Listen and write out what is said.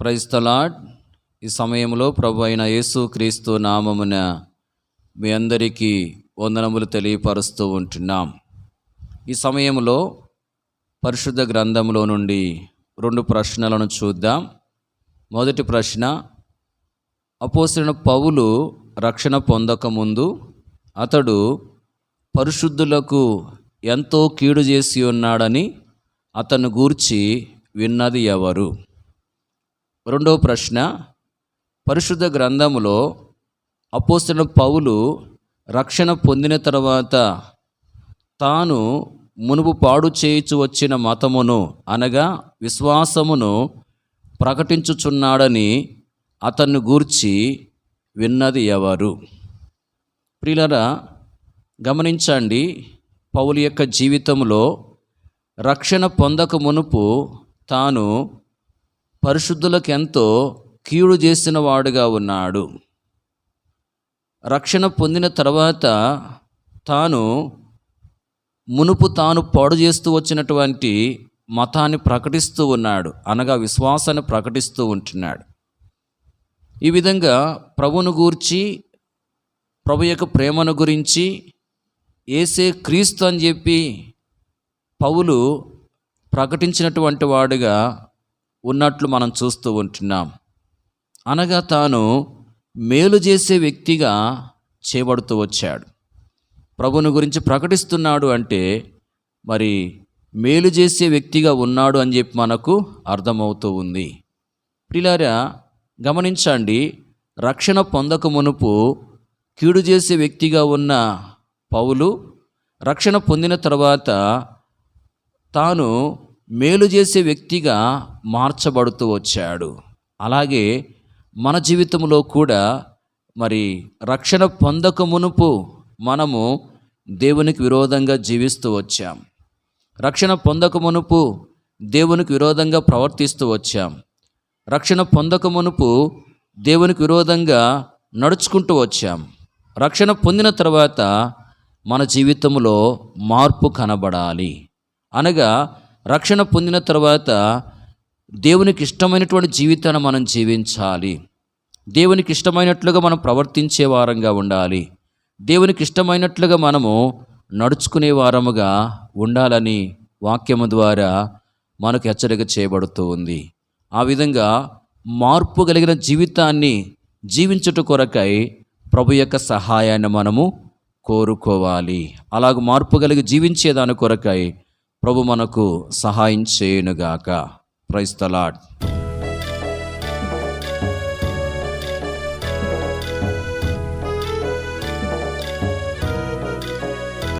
Praise the Lord ఈ సమయంలో ప్రభు అయిన యేసు క్రీస్తు నామమున మీ అందరికీ వందనములు తెలియపరుస్తూ ఉంటున్నాం. ఈ సమయంలో పరిశుద్ధ గ్రంథంలో నుండి రెండు ప్రశ్నలను చూద్దాం. మొదటి ప్రశ్న అపోసిన పౌలు రక్షణ పొందకముందు అతడు పరిశుద్ధులకు ఎంతో కీడు చేసి ఉన్నాడని అతను గూర్చి విన్నది ఎవరు? రెండవ ప్రశ్న పరిశుద్ధ గ్రంథములో అపోస్తున్న పౌలు రక్షణ పొందిన తర్వాత తాను మునుపు పాడు చేయుచు వచ్చిన మతమును అనగా విశ్వాసమును ప్రకటించుచున్నాడని అతన్ని గూర్చి విన్నది ఎవరు? ప్రియులరా గమనించండి పౌలు యొక్క జీవితంలో రక్షణ పొందక మునుపు తాను పరిశుద్ధులకు ఎంతో కీడు చేసిన వాడుగా ఉన్నాడు. రక్షణ పొందిన తర్వాత తాను మునుపు తాను పాడు చేస్తూ వచ్చినటువంటి మతాన్ని ప్రకటిస్తూ ఉన్నాడు. అనగా విశ్వాసాన్ని ప్రకటిస్తూ ఉంటున్నాడు. ఈ విధంగా ప్రభును గూర్చి ప్రభు యొక్క ప్రేమను గురించి ఏసే క్రీస్తు అని చెప్పి పౌలు ప్రకటించినటువంటి వాడుగా ఉన్నట్లు మనం చూస్తూ ఉంటున్నాం. అనగా తాను మేలు చేసే వ్యక్తిగా చేయబడుతూ వచ్చాడు. ప్రభుని గురించి ప్రకటిస్తున్నాడు అంటే మరి మేలు చేసే వ్యక్తిగా ఉన్నాడు అని చెప్పి మనకు అర్థమవుతూ ఉంది. ప్రిలారా గమనించండి రక్షణ పొందక మునుపు కీడు చేసే వ్యక్తిగా ఉన్న పౌలు రక్షణ పొందిన తర్వాత తాను మేలు చేసే వ్యక్తిగా మార్చబడుతూ వచ్చాడు. అలాగే మన జీవితంలో కూడా మరి రక్షణ పొందక మునుపు మనము దేవునికి విరోధంగా జీవిస్తూ వచ్చాం. రక్షణ పొందక మునుపు దేవునికి విరోధంగా ప్రవర్తిస్తూ వచ్చాం. రక్షణ పొందక మునుపు దేవునికి విరోధంగా నడుచుకుంటూ వచ్చాం. రక్షణ పొందిన తర్వాత మన జీవితంలో మార్పు కనబడాలి. అనగా రక్షణ పొందిన తర్వాత దేవునికి ఇష్టమైనటువంటి జీవితాన్ని మనం జీవించాలి. దేవునికి ఇష్టమైనట్లుగా మనం ప్రవర్తించే వారంగా ఉండాలి. దేవునికి ఇష్టమైనట్లుగా మనము నడుచుకునే వారముగా ఉండాలని వాక్యము ద్వారా మనకు హెచ్చరిక చేయబడుతూ ఉంది. ఆ విధంగా మార్పు కలిగిన జీవితాన్ని జీవించుట కొరకై ప్రభు యొక్క సహాయాన్ని మనము కోరుకోవాలి. అలాగ మార్పు కలిగి జీవించేదాని కొరకై ప్రభు మనకు సహాయం చేయనుగాక. ప్రైస్తలాడ్